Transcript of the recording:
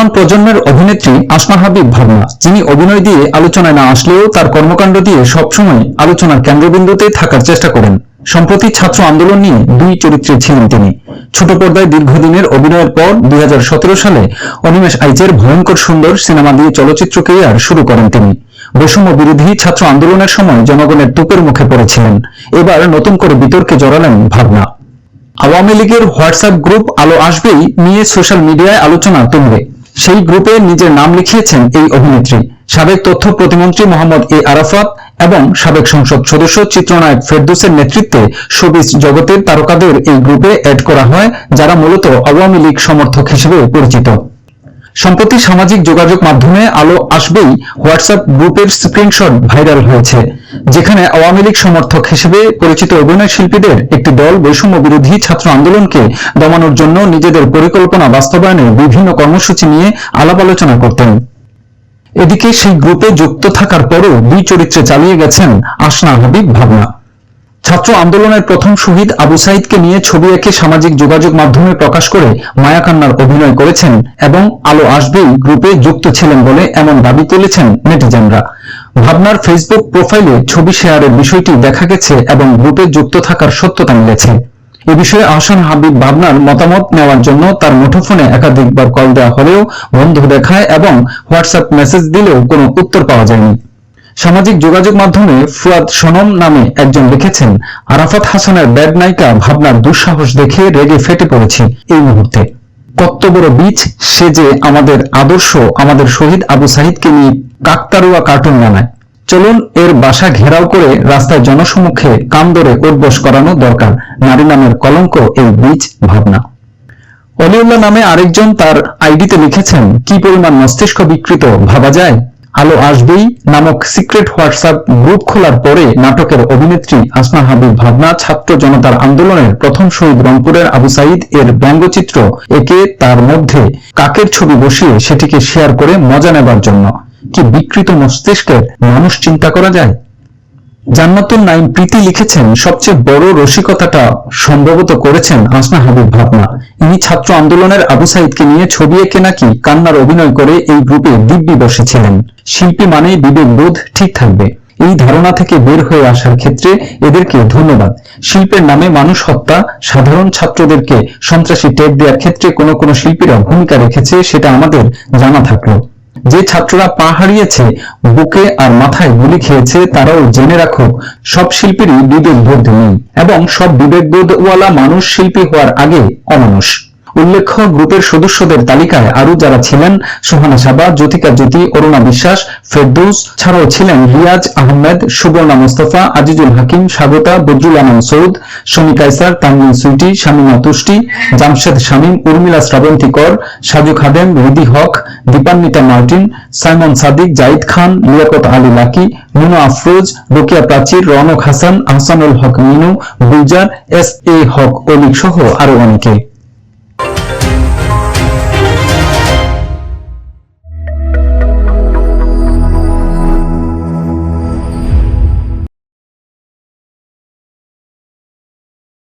বর্তমান প্রজন্মের অভিনেত্রী আসমা হাবিব ভাবনা, যিনি অভিনয় দিয়ে আলোচনায় না আসলেও তার কর্মকাণ্ড দিয়ে সবসময় আলোচনার কেন্দ্রবিন্দুতে থাকার চেষ্টা করেন। সম্প্রতি ছাত্র আন্দোলন নিয়ে দুই চরিত্রে ছিলেন তিনি। ছোট পর্দায় দীর্ঘদিনের অভিনয়ের পর দুই সালে অনিমেষ আইচের ভয়ঙ্কর সুন্দর সিনেমা দিয়ে চলচ্চিত্র কেরিয়ার শুরু করেন তিনি। বৈষম্য বিরোধী ছাত্র আন্দোলনের সময় জনগণের তোপের মুখে পড়েছিলেন। এবার নতুন করে বিতর্কে জড়ালেন ভাবনা। আওয়ামী লীগের হোয়াটসঅ্যাপ গ্রুপ আলো আসবেই, নিয়ে সোশ্যাল মিডিয়ায় আলোচনা তুলবে সেই গ্রুপে নিজের নাম লিখিয়েছেন এই অভিনেত্রী। সাবেক তথ্য প্রতিমন্ত্রী মোহাম্মদ এ আরাফাত এবং সাবেক সংসদ সদস্য চিত্রনায়ক ফেরদৌসের নেতৃত্বে শোবিজ জগতের তারকাদের এই গ্রুপে অ্যাড করা হয়, যারা মূলত আওয়ামী লীগ সমর্থক হিসেবে পরিচিত। সম্প্রতি সামাজিক যোগাযোগ মাধ্যমে আলো আসবেই হোয়াটসঅ্যাপ গ্রুপের স্ক্রিনশট ভাইরাল হয়েছে, যেখানে আওয়ামী লীগ সমর্থক হিসেবে পরিচিত অভিনয় শিল্পীদের একটি দল বৈষম্য বিরোধী ছাত্র আন্দোলনকে দমানোর জন্য নিজেদের পরিকল্পনা বাস্তবায়নে বিভিন্ন কর্মসূচি নিয়ে আলাপ আলোচনা করতেন। এদিকে সেই গ্রুপে যুক্ত থাকার পরও দুই চরিত্রে চালিয়ে গেছেন আসনা হাবিব ভাবনা। ছাত্র আন্দোলনের প্রথম শহীদ আবু সাইদকে নিয়ে ছবি এঁকে সামাজিক যোগাযোগ মাধ্যমে প্রকাশ করে মায়াকান্নার অভিনয় করেছেন এবং আলো আসবেই গ্রুপে যুক্ত ছিলেন বলে এমন দাবি তুলেছেন নেটিজেনরা। ভাবনার ফেসবুক প্রোফাইলে ছবি শেয়ারের বিষয়টি দেখা গেছে এবং গ্রুপে যুক্ত থাকার সত্যতা মিলেছে। এ বিষয়ে আহসান হাবিব ভাবনার মতামত নেওয়ার জন্য তার মুঠোফোনে একাধিকবার কল দেওয়া হলেও বন্ধ দেখায় এবং হোয়াটসঅ্যাপ মেসেজ দিলেও কোনো উত্তর পাওয়া যায়নি। সামাজিক যোগাযোগ মাধ্যমে ফুয়াদ সনম নামে একজন লিখেছেন, আরাফাত হাসানের ব্যাড নায়িকা ভাবনার দুঃসাহস দেখে রেগে ফেটে পড়েছি এই মুহূর্তে। কত বড় বীজ, সে যে আমাদের আদর্শ, আমাদের শহীদ আবু সাহিদকে নিয়ে কাকতারুয়া কার্টুন বানায়। চলুন, এর বাসা ঘেরাও করে রাস্তায় জনসমক্ষে কাম ধরে উদ্বোস করানো দরকার, নারী নামের কলঙ্ক এই বীজ ভাবনা। অলিউল্লাহ নামে আরেকজন তার আইডিতে লিখেছেন, কি পরিমাণ মস্তিষ্ক বিকৃত, ভাবা যায়? আলো আসবেই নামক সিক্রেট হোয়াটসঅ্যাপ গ্রুপ খোলার পরে নাটকের অভিনেত্রী আসমা হাবিব ভাবনা ছাত্র জনতার আন্দোলনের প্রথম শহীদ রংপুরের আবু সাইদ এর ব্যঙ্গচিত্র একে তার মধ্যে কাকের ছবি বসিয়ে সেটিকে শেয়ার করে মজা নেবার জন্য। কি বিকৃত মস্তিষ্কের মানুষ চিন্তা করা যায়? জান্নাতুল নাইম প্রীতি লিখেছেন, সবচেয়ে বড় রসিকতাটা সম্ভবত করেছেন আসনা হাবিব ভাবনা। ইনি ছাত্র আন্দোলনের আবু সাইদকে নিয়ে ছবি এঁকে নাকি কান্নার অভিনয় করে এই গ্রুপে দিব্যি বসেছিলেন। শিল্পী মানেই বিবেক বোধ ঠিক থাকবে। এই ধারণা থেকে বের হয়ে আসার ক্ষেত্রে এদেরকে ধন্যবাদ। শিল্পের নামে মানুষ হত্যা, সাধারণ ছাত্রদেরকে সন্ত্রাসী টেক দেওয়ার ক্ষেত্রে কোনো কোনো শিল্পীরা ভূমিকা রেখেছে, সেটা আমাদের জানা থাকল। যে ছাত্ররা পা হারিয়েছে, বুকে আর মাথায় গুলি খেয়েছে, তারাও জেনে রাখো, সব শিল্পীরই বিবেক বোধ নেই এবং সব বিবেক বোধওয়ালা মানুষ শিল্পী হওয়ার আগে অমানুষ। উল্লেখ্য, গ্রুপের সদস্যদের তালিকায় আরও যারা ছিলেন, সোহানা সাবা, জ্যোতিকা জ্যোতি, অরুণা বিশ্বাস, ফেরদৌস, ছাড়াও ছিলেন রিয়াজ আহমেদ, সুবর্ণা মোস্তফা, আজিজুল হাকিম, স্বাগতা, বদরুল আলম সৌদ শমী কাইসার তানভিন সুইটি, শামিমা তুষ্টি, Jamshed Shamim, Urmila Srabanti Kar Saju Khadem Ridi Haque, Dipanwita Martin, Simon Sadiq, Zaid Khan, Liakat Ali Lucky, Muno Afroz, Rokeya Prachir, Ronok Hasan, Ahsanul Haque Minu, Gulzar, S A Haque Olik সহ আরও অনেকে।